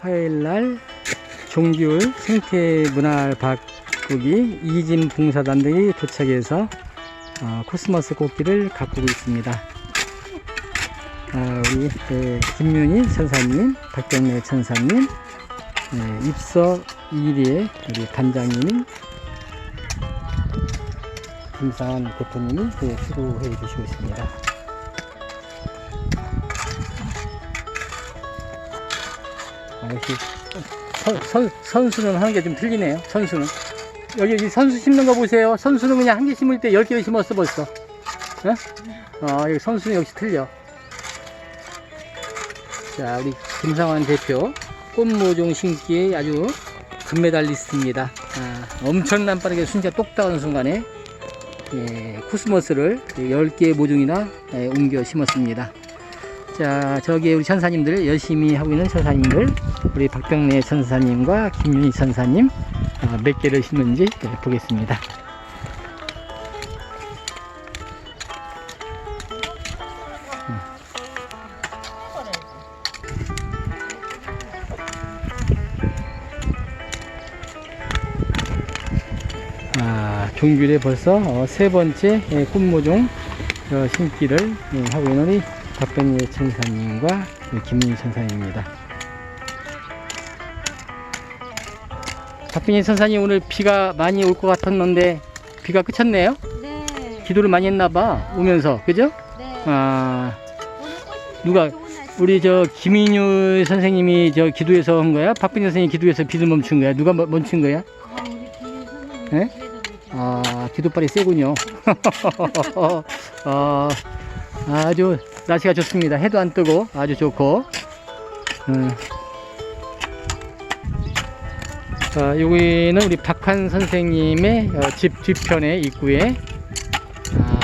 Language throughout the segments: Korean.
화요일 날 종귤 생태 문화 바꾸기 이진 봉사단들이 도착해서 어, 코스모스 꽃길을 가꾸고 있습니다. 아, 우리 그 김윤희 천사님, 박경래 천사님, 네, 입서 1위의 우리 단장님인 김상환 대표님이 그 수고해 주시고 있습니다. 선, 선, 선수는 하는 게 좀 틀리네요. 선수는. 여기, 여기 선수 심는 거 보세요. 선수는 그냥 한 개 심을 때 열개 심었어 벌써. 예? 어, 여기 선수는 역시 틀려. 자, 우리 김상환 대표 꽃모종 심기에 아주 금메달리스트입니다. 아, 엄청난 빠르게 순자 똑 따오는 순간에 예, 코스모스를 10개의 모종이나 예, 옮겨 심었습니다. 자, 저기 우리 천사님들 열심히 하고 있는 천사님들, 우리 박병래 천사님과 김윤희 천사님 어, 몇 개를 심는지 예, 보겠습니다. 음. 아, 종귤에 벌써 어, 세 번째 예, 꽃모종 어, 심기를 예, 하고 있는 우리 박병래 천사님과 김민희 천사님입니다. 박병래 천사님 오늘 비가 많이 올 것 같았는데 비가 그쳤네요. 네. 기도를 많이 했나봐 오면서 그죠? 네. 아 누가. 우리 저 김인유 선생님이 저 기도해서 한 거야? 박병래 선생님이 기도해서 비를 멈춘 거야? 누가 멈- 멈춘 거야? 아, 선생님. 네? 아, 기도빨이 세군요. 어, 아주 날씨가 좋습니다. 해도 안 뜨고 아주 좋고. 음. 자, 여기는 우리 박환 선생님의 어, 집 뒤편의 입구에 아,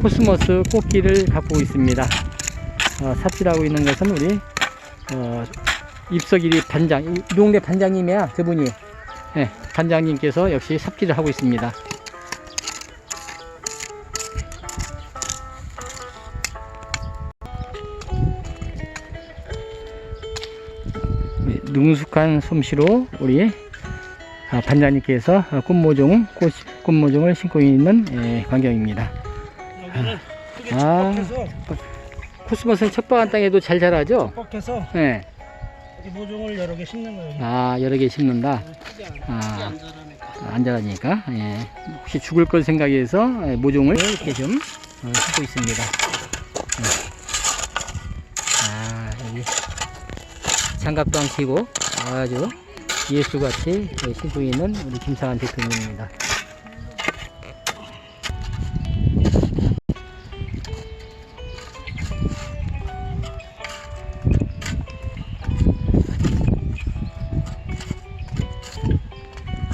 코스모스 꽃길을 가꾸고 있습니다. 어, 삽질하고 있는 것은 우리 어, 입석일이 반장, 이 동네 반장님이야, 저분이. 네, 반장님께서 역시 삽질을 하고 있습니다. 능숙한 솜씨로 우리 아, 반장님께서 어, 꽃모종, 꽃, 꽃모종을 심고 있는 예, 광경입니다. 아. 척박해서 코스모스는 척박한 땅에도 잘 자라죠? 척박해서 네. 여기 모종을 여러 개 심는 거예요. 아, 여러 개 심는다. 안, 아. 안 자라니까. 예. 혹시 죽을 걸 생각해서 예, 모종을 이렇게 좀 어, 심고 있습니다. 예. 아, 여기 장갑도 안 끼고 아주 예수같이 예, 심고 있는 우리 김상환 대표님입니다.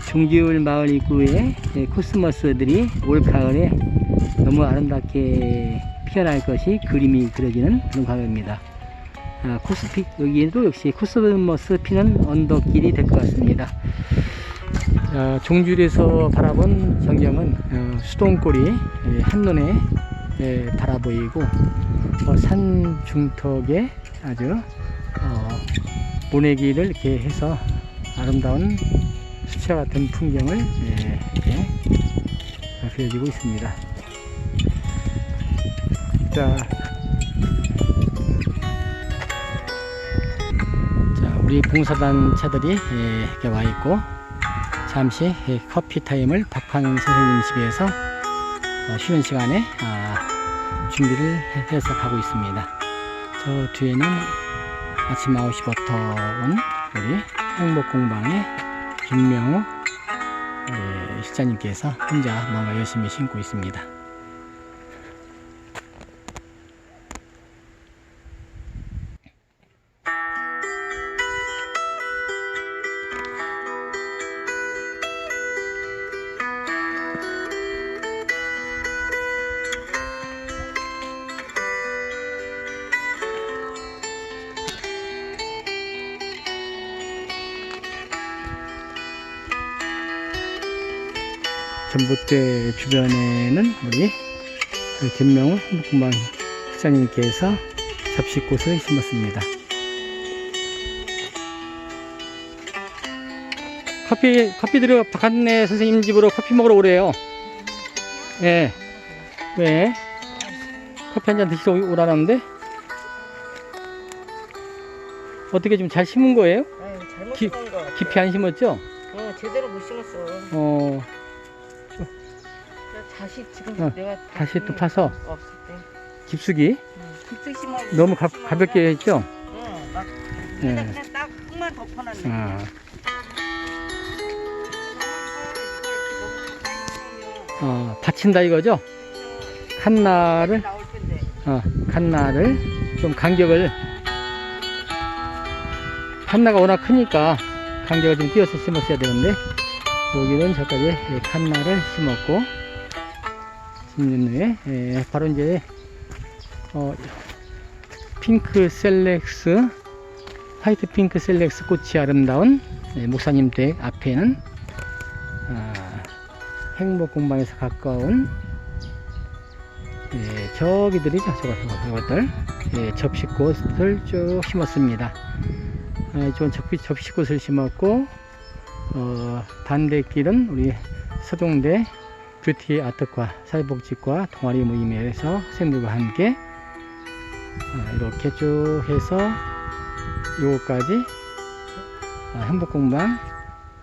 종기울 마을 입구에 예, 코스모스들이 올 가을에 너무 아름답게 피어날 것이 그림이 그려지는 그런 광경입니다. 아, 코스피, 여기에도 역시 코스모스 피는 언덕길이 될 것 같습니다. 자, 종귤에서 바라본 전경은 어, 수동골이 예, 한눈에 예, 바라보이고 어, 산 중턱에 아주 어, 모내기를 이렇게 해서 아름다운 수채 같은 풍경을 예, 이렇게 그려지고 있습니다. 자, 우리 봉사단 차들이 예, 이렇게 와 있고 잠시 예, 커피 타임을 박환 선생님 집에서 어, 쉬는 시간에 아, 준비를 해- 해서 가고 있습니다. 저 뒤에는 아침 9시부터 온 우리 행복공방의 김명우 예, 실장님께서 혼자 뭔가 열심히 심고 있습니다. 전봇대 주변에는 우리 김명우 한국공방 실장님께서 접시꽃을 심었습니다. 커피 커피 들어 박한내 선생님 집으로 커피 먹으러 오래요. 예. 왜? 커피 한 잔 드시러 오- 오라는데 어떻게 좀 잘 심은 거예요? 아유, 잘못 기- 심은 거 같아. 깊이 안 심었죠? 어, 제대로 못 심었어. 어, 다시 지금 어, 내가 다시 또 파서? 없을 때. 깊숙이 응. 깊숙이 심어. 너무 가, 가볍게 했죠? 응, 막 예. 그냥 그냥 딱 흙만 덮어놨네. 아, 어, 받친다 이거죠? 칸나를 나올 텐데. 어, 칸나를 좀 간격을 칸나가 워낙 크니까 간격을 좀 띄어서 심었어야 되는데 여기는 저까지 예, 칸나를 심었고 후에 예, 바로 이제 어, 핑크 셀렉스 화이트 핑크 셀렉스 꽃이 아름다운 예, 목사님 댁 앞에는 아, 행복 공방에서 가까운 예, 저기들이죠. 저거, 저거, 저것들. 예, 접시꽃을 쭉 심었습니다. 아, 이쪽은 접시, 접시꽃을 심었고, 어, 반대길은 우리 서동대 뷰티 아트과 사회복지과 동아리 모임에서 학생들과 함께 아, 이렇게 쭉 해서 요거까지 아, 행복공방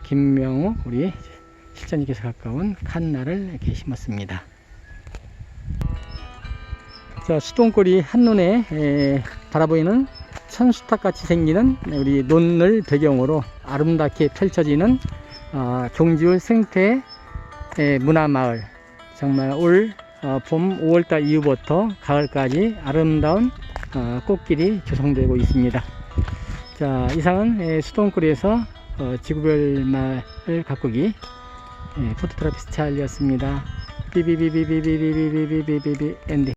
김명욱 우리 실장님께서 가까운 칸나를 이렇게 심었습니다. 자, 수동골이 한눈에 에, 바라보이는 천수탑 같이 생기는 우리 논을 배경으로 아름답게 펼쳐지는 어, 경지울 생태 에, 문화마을 정말 올 어, 봄 5월달 이후부터 가을까지 아름다운 어, 꽃길이 조성되고 있습니다. 자, 이상은 에, 수동골에서 어, 지구별 마을 가꾸기 예, 포토트라피스 찰리였습니다. 비비비비비비비비비비비 엔드